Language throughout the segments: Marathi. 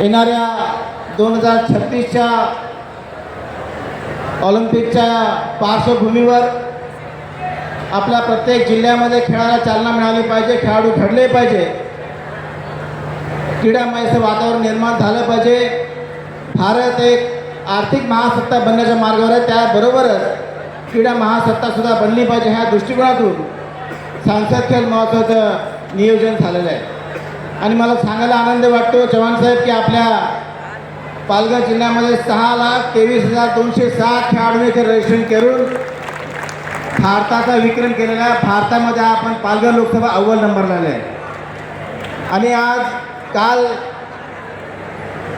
येणाऱ्या दोन हजार छत्तीसच्या ऑलिम्पिकच्या पार्श्वभूमीवर आपल्या प्रत्येक जिल्ह्यामध्ये खेळाला चालना मिळाली पाहिजे खेळाडू घडले पाहिजे. क्रीडामयचं वातावरण निर्माण झालं पाहिजे. भारत एक आर्थिक महासत्ता बनण्याच्या मार्गावर आहे. त्याबरोबरच क्रीडा महासत्तासुद्धा बनली पाहिजे ह्या दृष्टिकोनातून सांसद खेळ महोत्सवाचं नियोजन झालेलं आहे. आणि मला सांगायला आनंद वाटतो चव्हाण साहेब की आपल्या पालघर जिल्ह्यामध्ये सहा लाख तेवीस हजार दोनशे सात खेळाडू इथे रजिस्ट्रेशन करून भारताचा विक्रम केलेला आहे. भारतामध्ये आपण पालघर लोकसभा अव्वल नंबरला आले आहे. आणि आज काल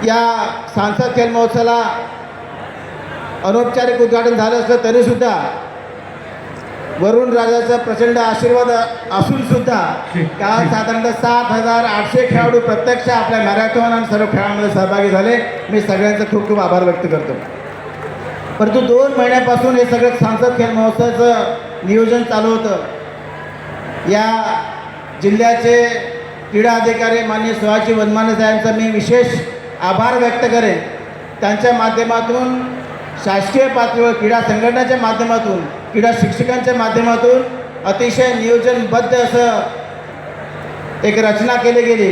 या सांसद खेळ महोत्सवाला अनौपचारिक उद्घाटन झालं असलं तरीसुद्धा वरुण राजाचा प्रचंड आशीर्वाद असून सुद्धा काल साधारणतः सात हजार आठशे खेळाडू प्रत्यक्ष आपल्या मॅरेथॉन आणि सर्व खेळामध्ये सहभागी झाले. मी सगळ्यांचा खूप खूप आभार व्यक्त करतो. परंतु दोन महिन्यापासून हे सगळं सांसद खेळ महोत्सवाचं नियोजन चालू होतं. या जिल्ह्याचे क्रीडा अधिकारी मान्य शिवाजी वनमाने साहेबांचा मी विशेष आभार व्यक्त करेन. त्यांच्या माध्यमातून शासकीय पातळीवर क्रीडा संघटनेच्या माध्यमातून क्रीडा शिक्षकांच्या माध्यमातून अतिशय नियोजनबद्ध असं एक रचना केली गेली.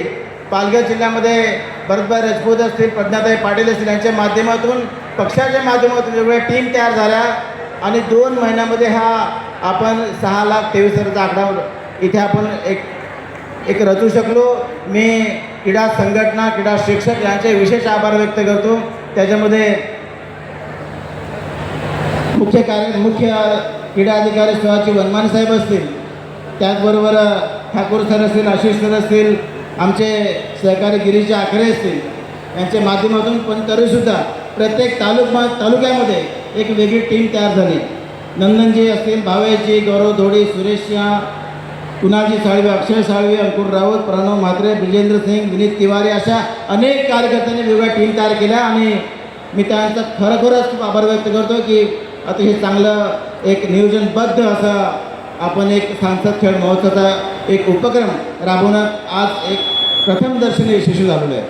पालघर जिल्ह्यामध्ये भरतभाई राजपूत असतील प्रज्ञाताई पाटील असतील यांच्या माध्यमातून पक्षाच्या माध्यमातून वेगवेगळ्या टीम तयार झाल्या आणि दोन महिन्यामध्ये हा आपण सहा लाख तेवीस हजारचा आकडा इथे आपण एक एक रचू शकलो. मी क्रीडा संघटना क्रीडा शिक्षक यांचे विशेष आभार व्यक्त करतो. त्याच्यामध्ये मुख्य कार्य मुख्य क्रीडा अधिकारी शिवाजी वनमान साहेब असतील. त्याचबरोबर ठाकूर सर असतील आशिष सर असतील आमचे सहकारी गिरीश आखरे असतील. यांच्या माध्यमातून पण तरीसुद्धा प्रत्येक तालुका तालुक्यामध्ये एक वेगळी टीम तयार झाली. नंदनजी असतील भावेजी गौरव धोडी सुरेश सिंह कुणालजी साळवे अक्षय साळवे अंकुर राऊत प्रणव म्हात्रे ब्रिजेंद्र सिंग विनीत तिवारी अशा अनेक कार्यकर्त्यांनी वेगवेगळ्या टीम तयार केल्या आणि मी त्यांचा खरोखरच खूप आभार व्यक्त करतो की अतिशय चांगलं एक नियोजनबद्ध असं आपण एक सांसद खेळ महोत्सवाचा एक उपक्रम राबवणं आज एक प्रथमदर्शनी यशस्वी झालेलो आहे.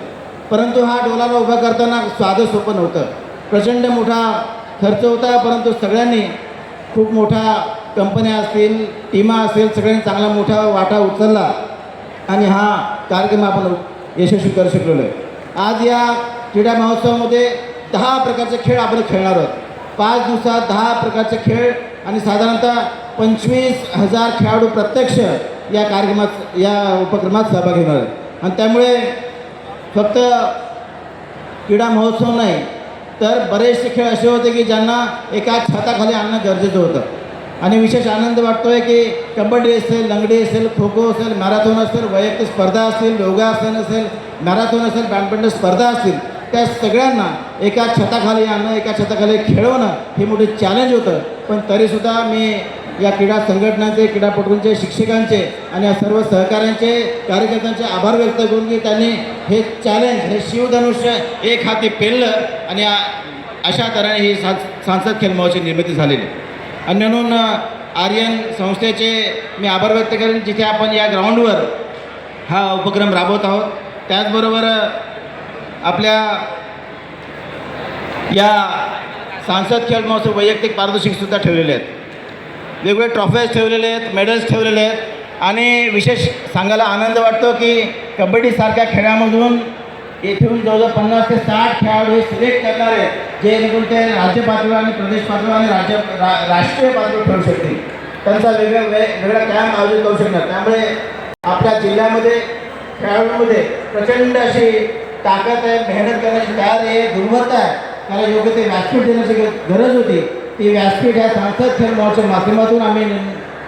परंतु हा डोलाला उभा करताना साधं सोपं नव्हतं. प्रचंड मोठा खर्च होता परंतु सगळ्यांनी खूप मोठ्या कंपन्या असतील टीमा असतील सगळ्यांनी चांगला मोठा वाटा उचलला आणि हा कार्यक्रम आपण यशस्वी करू शकलेलो आहे. आज या क्रीडा महोत्सवामध्ये दहा प्रकारचे खेळ आपण खेळणार आहोत. पाच दिवसात दहा प्रकारचे खेळ आणि साधारणतः पंचवीस हजार खेळाडू प्रत्यक्ष या कार्यक्रमात या उपक्रमात सहभागी होणार आहेत. आणि त्यामुळे फक्त क्रीडा महोत्सव नाही तर बरेचसे खेळ असे होते की ज्यांना एका छताखाली आणणं गरजेचं होतं. आणि विशेष आनंद वाटतो आहे की कबड्डी असेल लंगडी असेल खो खो असेल मॅरेथॉन असेल वैयक्तिक स्पर्धा असतील योगासन असेल मॅरेथॉन असेल बॅडमिंटन स्पर्धा असतील त्या सगळ्यांना एका छताखाली आणणं एका छताखाली खेळवणं हे मोठे चॅलेंज होतं. पण तरीसुद्धा मी या क्रीडा संघटनांचे क्रीडापटूंचे शिक्षकांचे आणि या सर्व सहकाऱ्यांचे कार्यकर्त्यांचे आभार व्यक्त करून की त्यांनी हे चॅलेंज हे शिवधनुष्य एक हाती पेललं आणि अशा तऱ्हेने ही सा सांसद खेळ महोत्सवाची निर्मिती झालेली. आणि म्हणून आर्यन संस्थेचे मी आभार व्यक्त करेन जिथे आपण या ग्राउंडवर हा उपक्रम राबवत आहोत. त्याचबरोबर आपल्या या सांसद खेळ महोत्सव वैयक्तिक पारितोषिकसुद्धा ठेवलेले आहेत. वेगवेगळे ट्रॉफीज ठेवलेले आहेत मेडल्स ठेवलेले आहेत. आणि विशेष सांगायला आनंद वाटतो की कबड्डीसारख्या खेळामधून येथून जवळजवळ पन्नास ते साठ खेळाडू हे सिलेक्ट करणार आहेत ते राज्य पातळीवर आणि प्रदेश पातळीवर आणि राज्य रा राष्ट्रीय पातळीवर खेळू शकतील. त्यांचा वेगळ्या वे वेगळा कॅम्प आयोजित करू शकणार. त्यामुळे आपल्या जिल्ह्यामध्ये खेळाडूंमध्ये प्रचंड अशी ताकद आहे मेहनत करण्याची तयार आहे गुणवत्ता आहे. त्याला योग्य ते व्यासपीठ देण्याची गरज होती. ती व्यासपीठ ह्या सांसद खेळ महोत्सव माध्यमातून आम्ही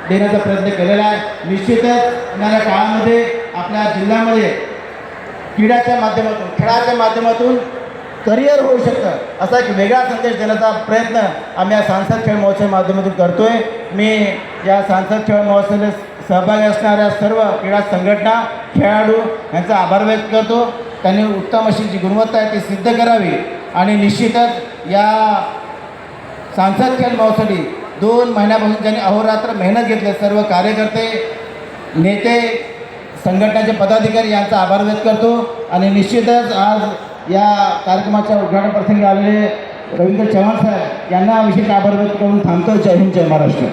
देण्याचा प्रयत्न केलेला आहे. निश्चितच येणाऱ्या काळामध्ये आपल्या जिल्ह्यामध्ये क्रीडाच्या माध्यमातून खेळाच्या माध्यमातून करिअर होऊ शकतं. असा एक वेगळा संदेश देण्याचा प्रयत्न आम्ही या सांसद खेळ महोत्सव माध्यमातून करतो आहे मी या सांसद खेळ महोत्सवात सहभागी असणाऱ्या सर्व क्रीडा संघटना खेळाडू यांचा आभार व्यक्त करतो. त्यांनी उत्तम अशी जी गुणवत्ता आहे ती सिद्ध करावी. आणि निश्चितच या सांसद खेळ महोत्सवी दोन महिन्यापासून त्यांनी अहोरात्र मेहनत घेतली सर्व कार्यकर्ते नेते संघटनाचे पदाधिकारी यांचा आभार व्यक्त करतो. आणि निश्चितच आज या कार्यक्रमाच्या उद्घाटन प्रसंगी आलेले रवींद्र चव्हाण साहेब यांना विशेष आभार व्यक्त करून थांबतो. जय हिंद जय महाराष्ट्र.